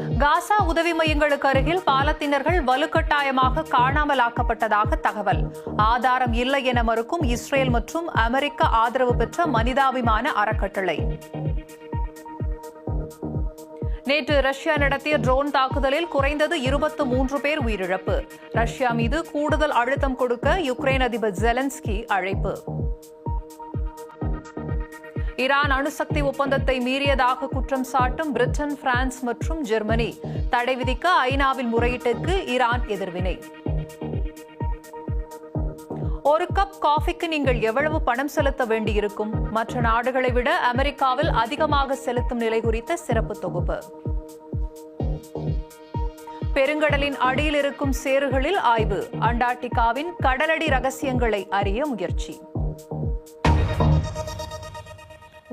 காசா உதவி மையங்களுக்கு அருகில் பாலத்தினர்கள் வலுக்கட்டாயமாக காணாமல் ஆக்கப்பட்டதாக தகவல். ஆதாரம் இல்லை என மறுக்கும் இஸ்ரேல் மற்றும் அமெரிக்க ஆதரவு பெற்ற மனிதாபிமான அறக்கட்டளை. நேற்று ரஷ்யா நடத்திய ட்ரோன் தாக்குதலில் குறைந்தது இருபத்து மூன்று பேர் உயிரிழப்பு. ரஷ்யா மீது கூடுதல் அழுத்தம் கொடுக்க யுக்ரைன் அதிபர் ஜெலன்ஸ்கி அழைப்பு. ஈரான் அணுசக்தி ஒப்பந்தத்தை மீறியதாக குற்றம் சாட்டும் பிரிட்டன் பிரான்ஸ் மற்றும் ஜெர்மனி. தடை விதிக்க ஐநாவில் முறையீட்டுக்கு ஈரான் எதிர்வினை. ஒரு கப் காஃபிக்கு நீங்கள் எவ்வளவு பணம் செலுத்த வேண்டியிருக்கும்? மற்ற நாடுகளை விட அமெரிக்காவில் அதிகமாக செலுத்தும் நிலை குறித்த சிறப்பு தொகுப்பு. பெருங்கடலின் அடியில் இருக்கும் சேறுகளில் ஆய்வு. அண்டார்டிகாவின் கடலடி ரகசியங்களை அறிய முயற்சி.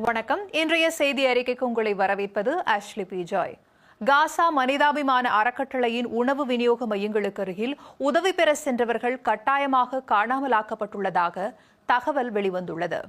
வணக்கம். இன்றைய செய்தி அறிக்கைக்கு உங்களை வரவேற்பது ஆஷ்லி பி ஜாய் காசா மனிதாபிமான அறக்கட்டளையின் உணவு விநியோக மையங்களுக்கு அருகில் உதவி பெற சென்றவர்கள் கட்டாயமாக காணாமலாக்கப்பட்டுள்ளதாக தகவல் வெளிவந்துள்ளது.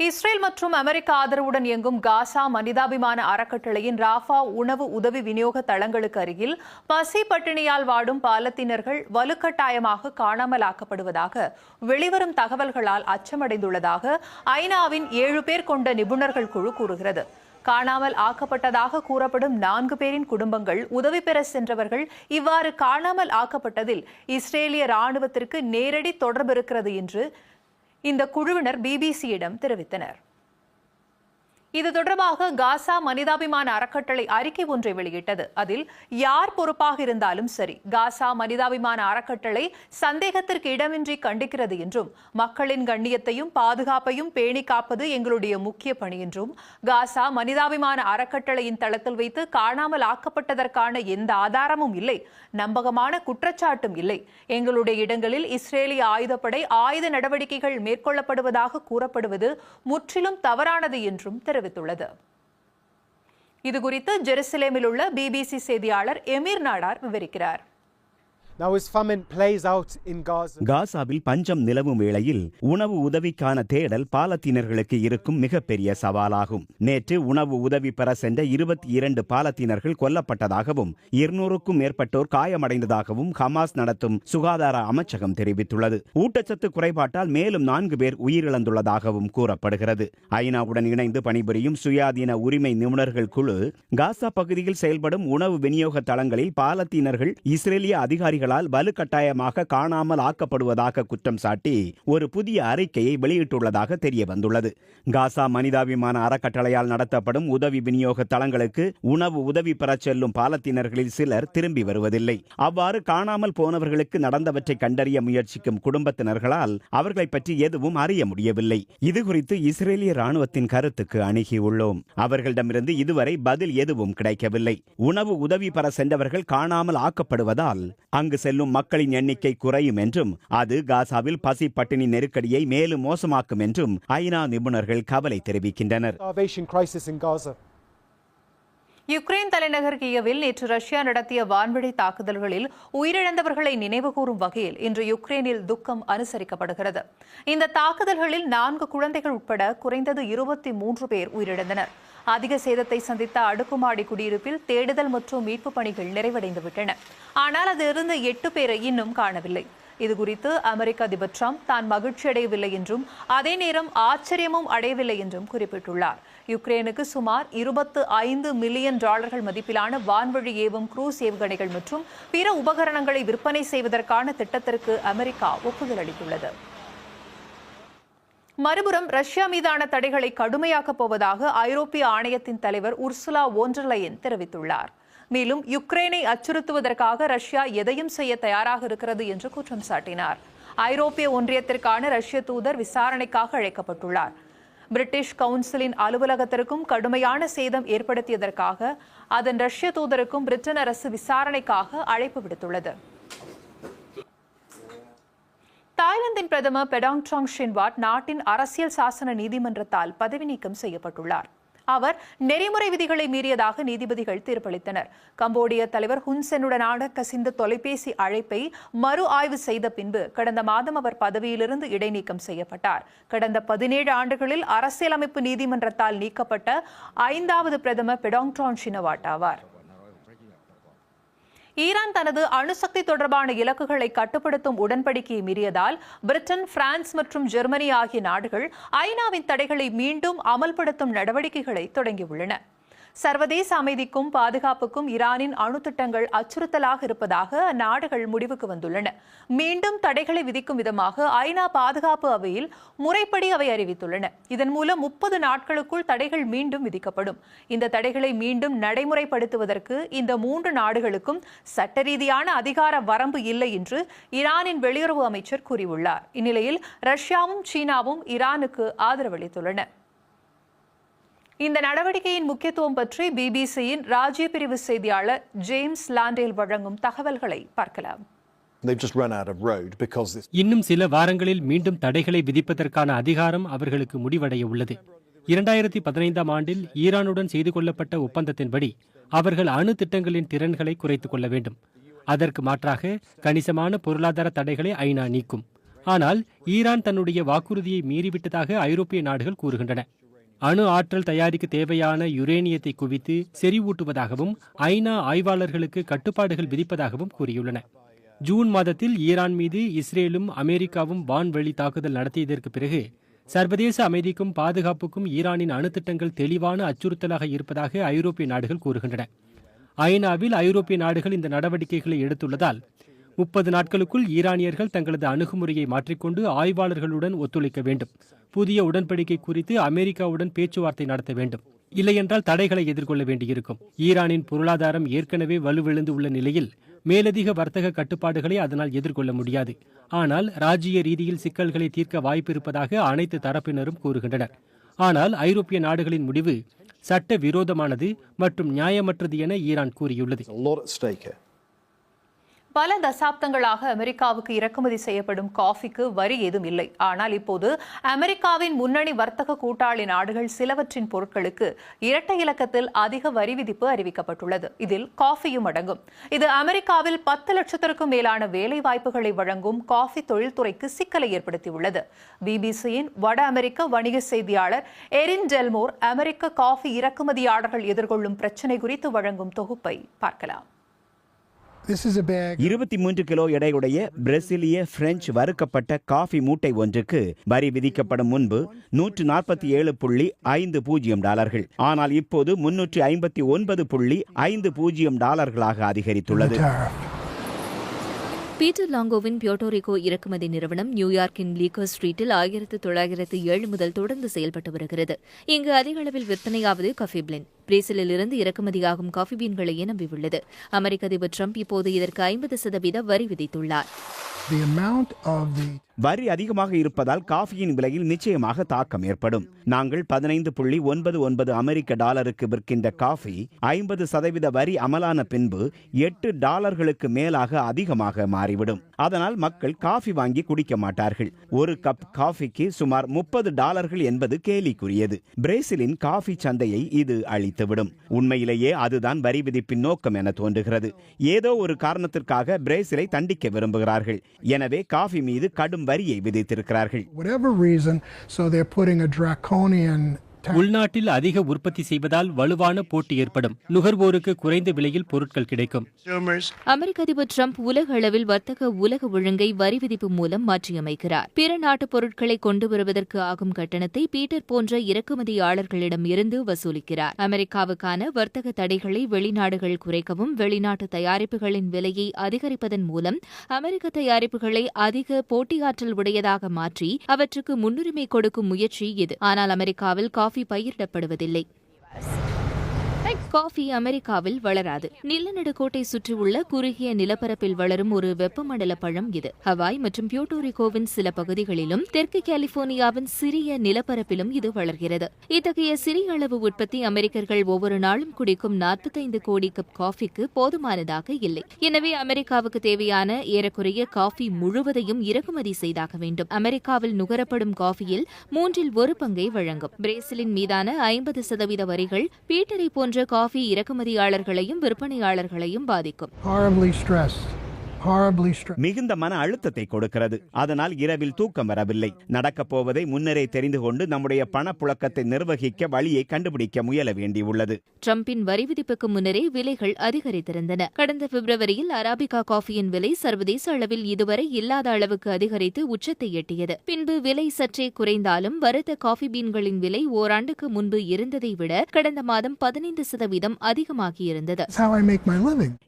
இஸ்ரேல் மற்றும் அமெரிக்க ஆதரவுடன் இயங்கும் காசா மனிதாபிமான அறக்கட்டளையின் ராஃபா உணவு உதவி விநியோக தளங்களுக்கு அருகில் பசி பட்டினியால் வாடும் பாலத்தினர்கள் வலுக்கட்டாயமாக காணாமலாக்கப்படுவதாக வெளிவரும் தகவல்களால் அச்சமடைந்துள்ளதாக ஐநாவின் ஏழு பேர் கொண்ட நிபுணர்கள் குழு கூறுகிறது. காணாமல் ஆக்கப்பட்டதாக கூறப்படும் நான்கு பேரின் குடும்பங்கள் உதவி பெற சென்றவர்கள் இவ்வாறு காணாமல் ஆக்கப்பட்டதில் இஸ்ரேலிய ராணுவத்திற்கு நேரடி தொடர்பு இருக்கிறது என்று இந்த குழுவினர் பிபிசியிடம் தெரிவித்தனர். இது தொடர்பாக காசா மனிதாபிமான அறக்கட்டளை அறிக்கை ஒன்றை வெளியிட்டது. அதில் யார் பொறுப்பாக இருந்தாலும் சரி காசா மனிதாபிமான அறக்கட்டளை சந்தேகத்திற்கு இடமின்றி கண்டிக்கிறது என்றும் மக்களின் கண்ணியத்தையும் பாதுகாப்பையும் பேணி காப்பது எங்களுடைய முக்கிய பணி என்றும் காசா மனிதாபிமான அறக்கட்டளையின் தளத்தில் வைத்து காணாமல் ஆக்கப்பட்டதற்கான எந்த ஆதாரமும் இல்லை நம்பகமான குற்றச்சாட்டும் இல்லை. எங்களுடைய இடங்களில் இஸ்ரேலிய ஆயுதப்படை ஆயுத நடவடிக்கைகள் மேற்கொள்ளப்படுவதாக கூறப்படுவது முற்றிலும் தவறானது என்றும் தெரிவித்துள்ளது. இதுகுறித்து ஜெருசலேமில் உள்ள பிபிசி செய்தியாளர் எமீர் நாடார் விவரிக்கிறார். காசாவில் பஞ்சம் நிலவும் வேளையில் உணவு உதவிக்கான தேடல் பாலத்தீனர்களுக்கு இருக்கும் மிகப்பெரிய சவாலாகும். நேற்று உணவு உதவி பெற சென்ற இருபத்தி இரண்டு பாலத்தீனர்கள் கொல்லப்பட்டதாகவும் இருநூறுக்கும் மேற்பட்டோர் காயமடைந்ததாகவும் ஹமாஸ் நடத்தும் சுகாதார அமைச்சகம் தெரிவித்துள்ளது. ஊட்டச்சத்து குறைபாட்டால் மேலும் நான்கு பேர் உயிரிழந்துள்ளதாகவும் கூறப்படுகிறது. ஐநாவுடன் இணைந்து பணிபுரியும் சுயாதீன உரிமை நிபுணர்கள் குழு காசா பகுதியில் செயல்படும் உணவு விநியோக தளங்களில் பாலத்தீனர்கள் இஸ்ரேலிய அதிகாரிகள் அதிகாரிகளால் வலுக்கட்டாயமாக காணாமல் ஆக்கப்படுவதாக குற்றம் சாட்டி ஒரு புதிய அறிக்கையை வெளியிட்டுள்ளதாக தெரிய வந்துள்ளது காசா மனிதாபிமான அறக்கட்டளையால் நடத்தப்படும் உதவி விநியோக தளங்களுக்கு உணவு உதவி பெறச் செல்லும் பாலத்தினர்களில் சிலர் திரும்பி வருவதில்லை. அவ்வாறு காணாமல் போனவர்களுக்கு நடந்தவற்றை கண்டறிய முயற்சிக்கும் குடும்பத்தினர்களால் அவர்களை பற்றி எதுவும் அறிய முடியவில்லை. இது குறித்து இஸ்ரேலிய ராணுவத்தின் கருத்துக்கு அணுகியுள்ளோம். அவர்களிடமிருந்து இதுவரை பதில் எதுவும் கிடைக்கவில்லை. உணவு உதவி பெற சென்றவர்கள் காணாமல் ஆக்கப்படுவதால் அங்கு செல்லும் மக்களின் எண்ணிக்கை குறையும் என்றும் அது காசாவில் பசி பட்டினி நெருக்கடியை மேலும் மோசமாக்கும் என்றும் ஐநா நிபுணர்கள் கவலை தெரிவிக்கின்றனர். Starvation crisis in Gaza. Ukraine தலைநகர் கியவில் நேற்று ரஷ்யா நடத்திய வான்வழி தாக்குதல்களில் உயிரிழந்தவர்களை நினைவுகூரும் வகையில் இன்று யுக்ரைனில் துக்கம் அனுசரிக்கப்படுகிறது. இந்த தாக்குதல்களில் நான்கு குழந்தைகள் உட்பட குறைந்தது இருபத்தி மூன்று பேர் உயிரிழந்தனர். அதிக சேதத்தை சந்தித்த அடுக்குமாடி குடியிருப்பில் தேடுதல் மற்றும் மீட்பு பணிகள் நிறைவடைந்துவிட்டன. ஆனால் அதிலிருந்து எட்டு பேரை இன்னும் காணவில்லை. இதுகுறித்து அமெரிக்க அதிபர் ட்ரம்ப் தான் மகிழ்ச்சி அடையவில்லை என்றும் அதே நேரம் ஆச்சரியமும் அடையவில்லை என்றும் குறிப்பிட்டுள்ளார். யுக்ரைனுக்கு சுமார் இருபத்து ஐந்து மில்லியன் டாலர்கள் மதிப்பிலான வான்வழி ஏவும் குரூஸ் ஏவுகணைகள் மற்றும் பிற உபகரணங்களை விற்பனை செய்வதற்கான திட்டத்திற்கு அமெரிக்கா ஒப்புதல் அளித்துள்ளது. மறுபுறம் ரஷ்யா மீதான தடைகளை கடுமையாக்கப் போவதாக ஐரோப்பிய ஆணையத்தின் தலைவர் உர்சுலா ஓன்றலையன் தெரிவித்துள்ளார். மேலும் யுக்ரைனை அச்சுறுத்துவதற்காக ரஷ்யா எதையும் செய்ய தயாராக இருக்கிறது என்று குற்றம் சாட்டினார். ஐரோப்பிய ஒன்றியத்திற்கான ரஷ்ய தூதர் விசாரணைக்காக அழைக்கப்பட்டுள்ளார். பிரிட்டிஷ் கவுன்சிலின் அலுவலகத்திற்கும் கடுமையான சேதம் ஏற்படுத்தியதற்காக அதன் ரஷ்ய தூதருக்கும் பிரிட்டன் அரசு விசாரணைக்காக அழைப்பு விடுத்துள்ளது. தாய்லாந்தின் பிரதமர் பெடாங் சாங் ஷின்வாட் நாட்டின் அரசியல் சாசன நீதிமன்றத்தால் பதவி நீக்கம் செய்யப்பட்டுள்ளார். அவர் நெறிமுறை விதிகளை மீறியதாக நீதிபதிகள் தீர்ப்பளித்தனர். கம்போடிய தலைவர் ஹுன்செனுடனான கசிந்த தொலைபேசி அழைப்பை மறு ஆய்வு செய்த பின்பு கடந்த மாதம் அவர் பதவியிலிருந்து இடைநீக்கம் செய்யப்பட்டார். கடந்த பதினேழு ஆண்டுகளில் அரசியலமைப்பு நீதிமன்றத்தால் நீக்கப்பட்ட ஐந்தாவது பிரதமர் பெடாங் ஷினவாட் ஆவார். ஈரான் தனது அணுசக்தி தொடர்பான இலக்குகளை கட்டுப்படுத்தும் உடன்படிக்கையை மீறியதால் பிரிட்டன் பிரான்ஸ் மற்றும் ஜெர்மனி ஆகிய நாடுகள் ஐநாவின் தடைகளை மீண்டும் அமல்படுத்தும் நடவடிக்கைகளை தொடங்கியுள்ளன. சர்வதேச அமைதிக்கும் பாதுகாப்புக்கும் ஈரானின் அணு திட்டங்கள் அச்சுறுத்தலாக இருப்பதாக அந்நாடுகள் முடிவுக்கு வந்துள்ளன. மீண்டும் தடைகளை விதிக்கும் விதமாக ஐநா பாதுகாப்பு அவையில் முறைப்படி அவை அறிவித்துள்ளன. இதன் மூலம் முப்பது நாட்களுக்குள் தடைகள் மீண்டும் விதிக்கப்படும். இந்த தடைகளை மீண்டும் நடைமுறைப்படுத்துவதற்கு இந்த மூன்று நாடுகளுக்கும் சட்டரீதியான அதிகார வரம்பு இல்லை என்று ஈரானின் வெளியுறவு அமைச்சர் கூறியுள்ளார். இந்நிலையில் ரஷ்யாவும் சீனாவும் ஈரானுக்கு ஆதரவளித்துள்ளன இந்த நடவடிக்கையின் முக்கியத்துவம் பற்றி பிபிசியின் ராஜ்ய பிரிவு செய்தியாளர் ஜேம்ஸ் லாண்டேல் வழங்கும் தகவல்களை பார்க்கலாம். இன்னும் சில வாரங்களில் மீண்டும் தடைகளை விதிப்பதற்கான அதிகாரம் அவர்களுக்கு முடிவடைய உள்ளது. இரண்டாயிரத்தி பதினைந்தாம் ஆண்டில் ஈரானுடன் செய்து கொள்ளப்பட்ட ஒப்பந்தத்தின்படி அவர்கள் அணு திட்டங்களின் திறன்களை குறைத்துக் கொள்ள வேண்டும். அதற்கு மாற்றாக கணிசமான பொருளாதார தடைகளை ஐநா நீக்கும். ஆனால் ஈரான் தன்னுடைய வாக்குறுதியை மீறிவிட்டதாக ஐரோப்பிய நாடுகள் கூறுகின்றன. அணு ஆற்றல் தயாரிக்க தேவையான யுரேனியத்தை குவித்து செறிவூட்டுவதாகவும் ஐநா ஆய்வாளர்களுக்கு கட்டுப்பாடுகள் விதிப்பதாகவும் கூறியுள்ளன. ஜூன் மாதத்தில் ஈரான் மீது இஸ்ரேலும் அமெரிக்காவும் வான்வழி தாக்குதல் நடத்தியதற்கு பிறகு சர்வதேச அமைதிக்கும் பாதுகாப்புக்கும் ஈரானின் அணுத்திட்டங்கள் தெளிவான அச்சுறுத்தலாக இருப்பதாக ஐரோப்பிய நாடுகள் கூறுகின்றன. ஐநாவில் ஐரோப்பிய நாடுகள் இந்த நடவடிக்கைகளை எடுத்துள்ளதால் முப்பது நாட்களுக்குள் ஈரானியர்கள் தங்களது அணுகுமுறையை மாற்றிக்கொண்டு ஆய்வாளர்களுடன் ஒத்துழைக்க வேண்டும். புதிய உடன்படிக்கை குறித்து அமெரிக்காவுடன் பேச்சுவார்த்தை நடத்த வேண்டும். இல்லையென்றால் தடைகளை எதிர்கொள்ள வேண்டியிருக்கும். ஈரானின் பொருளாதாரம் ஏற்கனவே வலுவிழந்து உள்ள நிலையில் மேலதிக வர்த்தக கட்டுப்பாடுகளை அதனால் எதிர்கொள்ள முடியாது. ஆனால் ராஜ்ய ரீதியில் சிக்கல்களை தீர்க்க வாய்ப்பிருப்பதாக அனைத்து தரப்பினரும் கூறுகின்றனர். ஆனால் ஐரோப்பிய நாடுகளின் முடிவு சட்ட விரோதமானது மற்றும் நியாயமற்றது என ஈரான் கூறியுள்ளது. பல தசாப்தங்களாக அமெரிக்காவுக்கு இறக்குமதி செய்யப்படும் காஃபிக்கு வரி ஏதும் இல்லை. ஆனால் இப்போது அமெரிக்காவின் முன்னணி வர்த்தக கூட்டாளி நாடுகள் சிலவற்றின் பொருட்களுக்கு இரட்டை இலக்கத்தில் அதிக வரி விதிப்பு அறிவிக்கப்பட்டுள்ளது. இதில் காஃபியும் அடங்கும். இது அமெரிக்காவில் பத்து லட்சத்திற்கும் மேலான வேலை வாய்ப்புகளை வழங்கும் காஃபி தொழில்துறைக்கு சிக்கலை ஏற்படுத்தியுள்ளது. பிபிசியின் வட அமெரிக்க வணிக செய்தியாளர் எரின் டெல்மோர் அமெரிக்க காஃபி இறக்குமதியாளர்கள் எதிர்கொள்ளும் பிரச்சினை குறித்து வழங்கும் தொகுப்பை பார்க்கலாம். இருபத்தி மூன்று கிலோ எடையுடைய பிரேசிலிய பிரெஞ்சு வறுக்கப்பட்ட காஃபி மூட்டை ஒன்றுக்கு வரி விதிக்கப்படும் முன்பு நூற்று நாற்பத்தி ஏழு புள்ளி ஐந்து பூஜ்ஜியம் டாலர்கள். ஆனால் இப்போது முன்னூற்றி ஐம்பத்தி ஒன்பது புள்ளி ஐந்து பூஜ்ஜியம் டாலர்களாக அதிகரித்துள்ளது. பீட்டர் லாங்கோவின் பியோட்டோரிகோ இறக்குமதி நிறுவனம் நியூயார்க்கின் லீக்கர் ஸ்ட்ரீட்டில் ஆயிரத்து தொள்ளாயிரத்து ஏழு முதல் தொடர்ந்து செயல்பட்டு வருகிறது. இங்கு அதிக அளவில் விற்பனையாவது காஃபி பிளென் பிரேசிலிலிருந்து இறக்குமதியாகும் காஃபி பீன்களையே நம்பியுள்ளது. அமெரிக்க அதிபர் ட்ரம்ப் இப்போது இதற்கு ஐம்பது சதவீத வரி விதித்துள்ளார். வரி அதிகமாக இருப்பதால் காஃபியின் விலையில் நிச்சயமாக தாக்கம் ஏற்படும். நாங்கள் பதினைந்து புள்ளி ஒன்பது ஒன்பது அமெரிக்க டாலருக்கு விற்கின்ற காஃபி ஐம்பது சதவீத வரி அமலான பின்பு எட்டு டாலர்களுக்கு மேலாக அதிகமாக மாறிவிடும். அதனால் மக்கள் காஃபி வாங்கி குடிக்க மாட்டார்கள். ஒரு கப் காஃபிக்கு சுமார் முப்பது டாலர்கள் என்பது கேலிக்குரியது. பிரேசிலின் காஃபி சந்தையை இது அழித்துவிடும். உண்மையிலேயே அதுதான் வரி விதிப்பின் நோக்கம் என தோன்றுகிறது. ஏதோ ஒரு காரணத்திற்காக பிரேசிலை தண்டிக்க விரும்புகிறார்கள். எனவே காஃபி மீது கடும் வரியை விதித்திருக்கிறார்கள் உள்நாட்டில் அதிக உற்பத்தி செய்வதால் வலுவான போட்டி ஏற்படும். நுகர்வோருக்கு குறைந்த விலையில் பொருட்கள் கிடைக்கும். அமெரிக்க அதிபர் ட்ரம்ப் உலக அளவில் வர்த்தக உலக ஒழுங்கை வரி விதிப்பு மூலம் மாற்றியமைக்கிறார். பிற நாட்டு பொருட்களை கொண்டு வருவதற்கு ஆகும் கட்டணத்தை பீட்டர் போன்ற இறக்குமதியாளர்களிடம் இருந்து வசூலிக்கிறார். அமெரிக்காவுக்கான வர்த்தக தடைகளை வெளிநாடுகள் குறைக்கவும் வெளிநாட்டு தயாரிப்புகளின் விலையை அதிகரிப்பதன் மூலம் அமெரிக்க தயாரிப்புகளை அதிக போட்டியாற்றல் உடையதாக மாற்றி அவற்றுக்கு முன்னுரிமை கொடுக்கும் முயற்சி இது. ஆனால் அமெரிக்காவில் காஃபி பயிரிடப்படுவதில்லை. காஃபி அமெரிக்காவில் வளராது. நிலநடுக்கோட்டை சுற்றியுள்ள குறுகிய நிலப்பரப்பில் வளரும் ஒரு வெப்பமண்டல பழம் இது. ஹவாய் மற்றும் பியூட்டோரிகோவின் சில பகுதிகளிலும் தெற்கு கலிபோர்னியாவின் சிறிய நிலப்பரப்பிலும் இது வளர்கிறது. இத்தகைய சிறிய அளவு உற்பத்தி அமெரிக்கர்கள் ஒவ்வொரு நாளும் குடிக்கும் நாற்பத்தைந்து கோடி கப் காஃபிக்கு போதுமானதாக இல்லை. எனவே அமெரிக்காவுக்கு தேவையான ஏறக்குறைய காஃபி முழுவதையும் இறக்குமதி செய்தாக வேண்டும். அமெரிக்காவில் நுகரப்படும் காஃபியில் மூன்றில் ஒரு பங்கை வழங்கும். பிரேசிலின் மீதான ஐம்பது சதவீத வரிகள் பீட்டரை போன்ற காஃபி இறக்குமதியாளர்களையும் விற்பனையாளர்களையும் பாதிக்கும். மிகுந்த மன அழுத்தத்தை கொடுக்கிறது. அதனால் இரவில் தூக்கம் வரவில்லை. நடக்கப் போவதை முன்னரே தெரிந்து கொண்டு நம்முடைய பணப்புழக்கத்தை நிர்வகிக்க வழியை கண்டுபிடிக்க முயல வேண்டியுள்ளது. ட்ரம்பின் வரி விதிப்புக்கு முன்னரே விலைகள் அதிகரித்திருந்தன. கடந்த பிப்ரவரியில் அராபிகா காஃபியின் விலை சர்வதேச அளவில் இதுவரை இல்லாத அளவுக்கு அதிகரித்து உச்சத்தை எட்டியது. பின்பு விலை சற்றே குறைந்தாலும் வறுத்த காஃபி பீன்களின் விலை ஓராண்டுக்கு முன்பு இருந்ததை விட கடந்த மாதம் பதினைந்து சதவீதம் அதிகமாகியிருந்தது.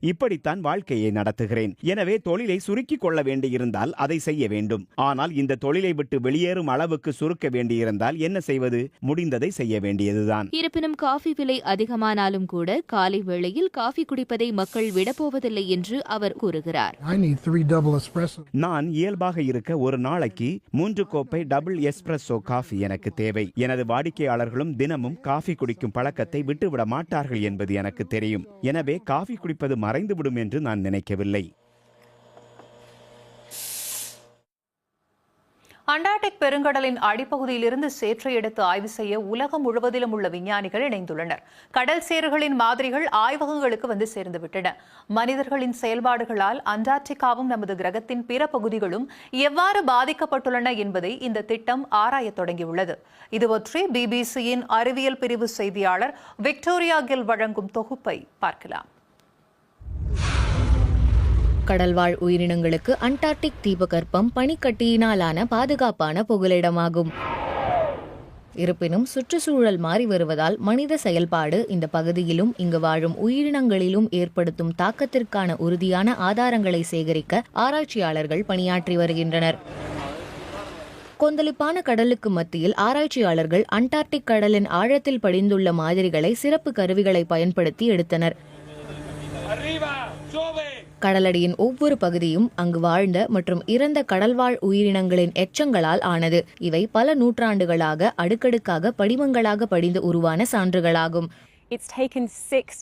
இப்படித்தான் வாழ்க்கையை நடத்துகிறேன். எனவே தொழிலை சுருக்கிக் கொள்ள வேண்டியிருந்தால் அதை செய்ய வேண்டும். ஆனால் இந்த தொழிலை விட்டு வெளியேறும் அளவுக்கு சுருக்க வேண்டியிருந்தால் என்ன செய்வது? முடிந்ததை செய்ய வேண்டியதுதான். இருப்பினும் காஃபி விலை அதிகமானாலும் கூட காலை வேளையில் காஃபி குடிப்பதை மக்கள் விடப்போவதில்லை என்று அவர் கூறுகிறார். I need three double espresso. நான் இயல்பாக இருக்க ஒரு நாளைக்கு மூன்று கோப்பை டபுள் எஸ்பிரஸோ காஃபி எனக்கு தேவை. எனது வாடிக்கையாளர்களும் தினமும் காஃபி குடிக்கும் பழக்கத்தை விட்டுவிட மாட்டார்கள் என்பது எனக்கு தெரியும். எனவே காஃபி குடிப்பது மறைந்துவிடும் என்று நான் நினைக்கவில்லை. அண்டார்டிக் பெருங்கடலின் அடிப்பகுதியிலிருந்து சேற்றை எடுத்து ஆய்வு செய்ய உலகம் முழுவதிலும் உள்ள விஞ்ஞானிகள் இணைந்துள்ளனர். கடல் சேறுகளின் மாதிரிகள் ஆய்வகங்களுக்கு வந்து சேர்ந்துவிட்டன. மனிதர்களின் செயல்பாடுகளால் அண்டார்டிகாவும் நமது கிரகத்தின் பிற பகுதிகளும் எவ்வாறு பாதிக்கப்பட்டுள்ளன என்பதை இந்த திட்டம் ஆராயத் தொடங்கியுள்ளது. இதுபற்றி பிபிசியின் அறிவியல் பிரிவு செய்தியாளர் விக்டோரியா கில் வழங்கும் தொகுப்பை பார்க்கலாம். கடல்வாழ் உயிரினங்களுக்கு அண்டார்டிக் தீபகற்பம் பனிக்கட்டியினாலான பாதுகாப்பான புகலிடமாகும். இருப்பினும் சுற்றுச்சூழல் மாறி வருவதால் மனித செயல்பாடு இந்த பகுதியிலும் இங்கு வாழும் உயிரினங்களிலும் ஏற்படுத்தும் தாக்கத்திற்கான உறுதியான ஆதாரங்களை சேகரிக்க ஆராய்ச்சியாளர்கள் பணியாற்றி வருகின்றனர். கொந்தளிப்பான கடலுக்கு மத்தியில் ஆராய்ச்சியாளர்கள் அண்டார்டிக் கடலின் ஆழத்தில் படிந்துள்ள மாதிரிகளை சிறப்பு கருவிகளை பயன்படுத்தி எடுத்தனர். கடலடியின் ஒவ்வொரு பகுதியும் அங்கு வாழ்ந்த மற்றும் இறந்த கடல்வாழ் உயிரினங்களின் எச்சங்களால் ஆனது. இவை பல நூற்றாண்டுகளாக அடுக்கடுக்காக படிமங்களாக படிந்து உருவான சான்றுகளாகும்.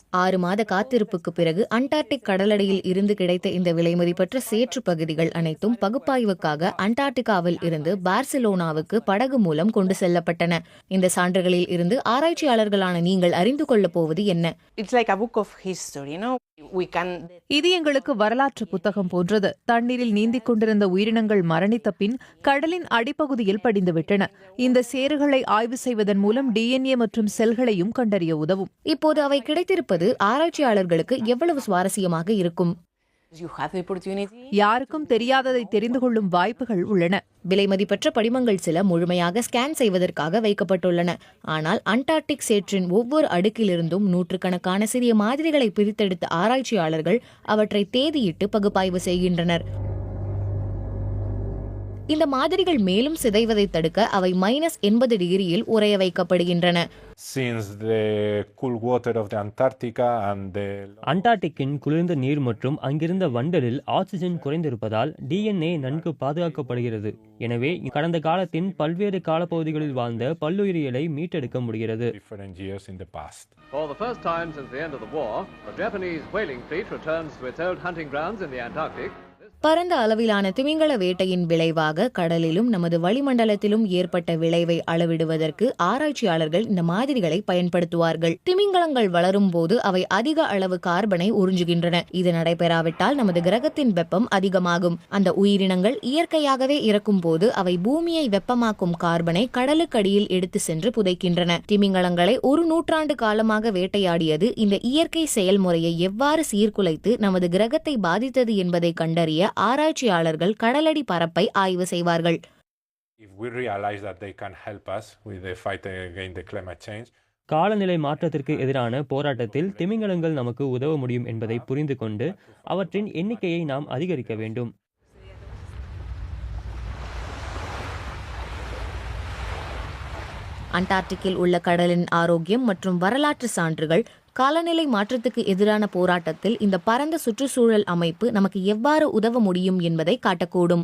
ஆறு மாத காத்திருப்புக்கு பிறகு அண்டார்டிக் கடலடியில் இருந்து கிடைத்த இந்த விலைமதிப்பற்ற சேற்று பகுதிகள் அனைத்தும் பகுப்பாய்வுக்காக அண்டார்டிகாவில் இருந்து பார்சிலோனாவுக்கு படகு மூலம் கொண்டு செல்லப்பட்டன. இந்த சான்றுகளில் இருந்து ஆராய்ச்சியாளர்களான நீங்கள் அறிந்து கொள்ளப் போவது என்ன? It's like a book of history, you know. We can இது எங்களுக்கு வரலாற்று புத்தகம் போன்றது. தண்ணீரில் நீந்திக் கொண்டிருந்த உயிரினங்கள் மரணித்த பின் கடலின் அடிப்பகுதியில் படிந்துவிட்டன. இந்த சேறுகளை ஆய்வு செய்வதன் மூலம் டிஎன்ஏ மற்றும் செல்களையும் கண்டறிய உதவும். இப்போது அவை கிடைத்திருப்பது ஆராய்ச்சியாளர்களுக்கு எவ்வளவு சுவாரஸ்யமாக இருக்கும். யாருக்கும் தெரியாததை தெரிந்து கொள்ளும் வாய்ப்புகள் உள்ளன. விலைமதிப்பற்ற படிமங்கள் சில முழுமையாக ஸ்கேன் செய்வதற்காக வைக்கப்பட்டுள்ளன. ஆனால் அண்டார்டிக் சேற்றின் ஒவ்வொரு அடுக்கிலிருந்தும் நூற்றுக்கணக்கான சிறிய மாதிரிகளை பிரித்தெடுத்த ஆராய்ச்சியாளர்கள் அவற்றை தேதியிட்டு பகுப்பாய்வு செய்கின்றனர். இந்த மாதிரிகள் மேலும் சிதைவதை தடுக்க அவை மைனஸ் எண்பது டிகிரியில் உறைய வைக்கப்படுகின்றன since the cool water of the Antarctica and the அண்டார்டிக்கின் குளிர்ந்த நீர் மற்றும் அங்கிருந்த வண்டலில் ஆக்சிஜன் குறைந்திருப்பதால் டிஎன்ஏ நன்கு பாதுகாக்கப்படுகிறது எனவே கடந்த காலத்தின் பல்வேறு காலப்பகுதிகளில் வாழ்ந்த பல்லுயிரியலை மீட்டெடுக்க முடிகிறது different years in the past. For the first time since the end of the war, the Japanese whaling fleet returns to its old hunting grounds in the Antarctic. பரந்த அளவிலான திமிங்கல வேட்டையின் விளைவாக கடலிலும் நமது வளிமண்டலத்திலும் ஏற்பட்ட விளைவை அளவிடுவதற்கு ஆராய்ச்சியாளர்கள் இந்த மாதிரிகளை பயன்படுத்துவார்கள். திமிங்கலங்கள் வளரும் போது அவை அதிக அளவு கார்பனை உறிஞ்சுகின்றன. இது நடைபெறாவிட்டால் நமது கிரகத்தின் வெப்பம் அதிகமாகும். அந்த உயிரினங்கள் இயற்கையாகவே இறக்கும் போது அவை பூமியை வெப்பமாக்கும் கார்பனை கடலுக்கடியில் எடுத்து சென்று புதைக்கின்றன. திமிங்கலங்களை ஒரு நூற்றாண்டு காலமாக வேட்டையாடியது இந்த இயற்கை செயல்முறையை எவ்வாறு சீர்குலைத்து நமது கிரகத்தை பாதித்தது என்பதை கண்டறிய ஆராய்ச்சியாளர்கள் கடலடி பரப்பை ஆய்வு செய்வார்கள். If we realize that they can help us with the fight against the climate change, காலநிலை மாற்றத்திற்கு எதிரான போராட்டத்தில் திமிங்கலங்கள் நமக்கு உதவ முடியும் என்பதை புரிந்து கொண்டு அவற்றின் எண்ணிக்கையை நாம் அதிகரிக்க வேண்டும். அண்டார்டிக்கில் உள்ள கடலின் ஆரோக்கியம் மற்றும் வரலாற்று சான்றுகள் காலநிலை மாற்றத்துக்கு எதிரான போராட்டத்தில் இந்த பரந்த சுற்றுச்சூழல் அமைப்பு நமக்கு எவ்வாறு உதவ முடியும் என்பதை காட்டக்கூடும்.